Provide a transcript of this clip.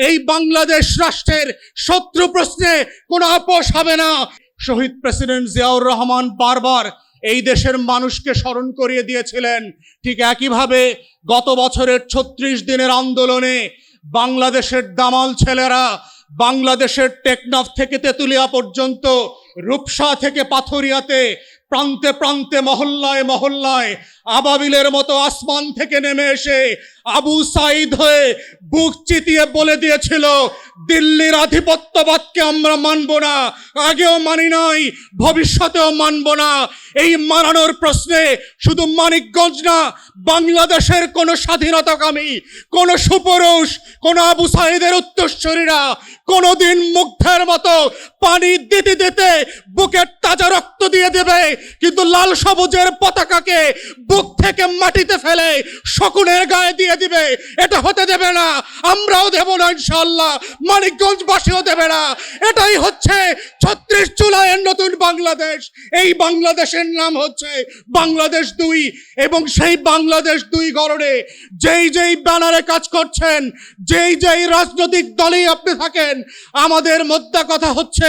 এই বাংলাদেশ রাষ্ট্রের শত্রু প্রশ্নে কোনো আপোষ হবে না। শহীদ প্রেসিডেন্ট জিয়াউর রহমান বারবার এই দেশের মানুষকে স্মরণ করিয়ে দিয়েছিলেন। ঠিক একইভাবে গত বছরের ছত্রিশ দিনের আন্দোলনে বাংলাদেশের দামাল ছেলেরা বাংলাদেশের টেকনাফ থেকে তেঁতুলিয়া পর্যন্ত রূপসা থেকে পাথরিয়াতে প্রান্তে প্রান্তে, মহল্লায় মহল্লায়, আবাবিলের মতো আসমান থেকে নেমে এসে আবু সাইদ হয়ে বুক চিতিয়ে বলে দিয়েছিল, দিল্লির আধিপত্যবাদকে আমরা মানব না, আগেও মানি নাই, ভবিষ্যতেও মানব না। এই মানানোর প্রশ্নে শুধু মানিকগঞ্জ না, বাংলাদেশের কোনো স্বাধীনতাকামী, কোনো সুপুরুষ, কোনো আবু সাইদের উত্তরস্বরীরা কোনোদিন মুগ্ধের মতো পানি দিতে দিতে বুকের তাজা রক্ত দিয়ে দেবে, কিন্তু লাল সবুজের পতাকাকে বুক থেকে মাটিতে ফেলে শকুনের গায়ে দিয়ে দিবে। এটা হতে দেবে না, আমরাও দেব না ইনশাল্লাহ মানিকগঞ্জবাসীও দেবে না। এটাই হচ্ছে ছত্রিশ জুলাইয়ের নতুন বাংলাদেশ। এই বাংলাদেশের নাম হচ্ছে বাংলাদেশ দুই এবং সেই বাংলাদেশ দুই গড়নে যেই যেই ব্যানারে কাজ করছেন, যেই যেই রাজনৈতিক দলেই আপনি থাকেন, আমাদের মোদ্দা কথা হচ্ছে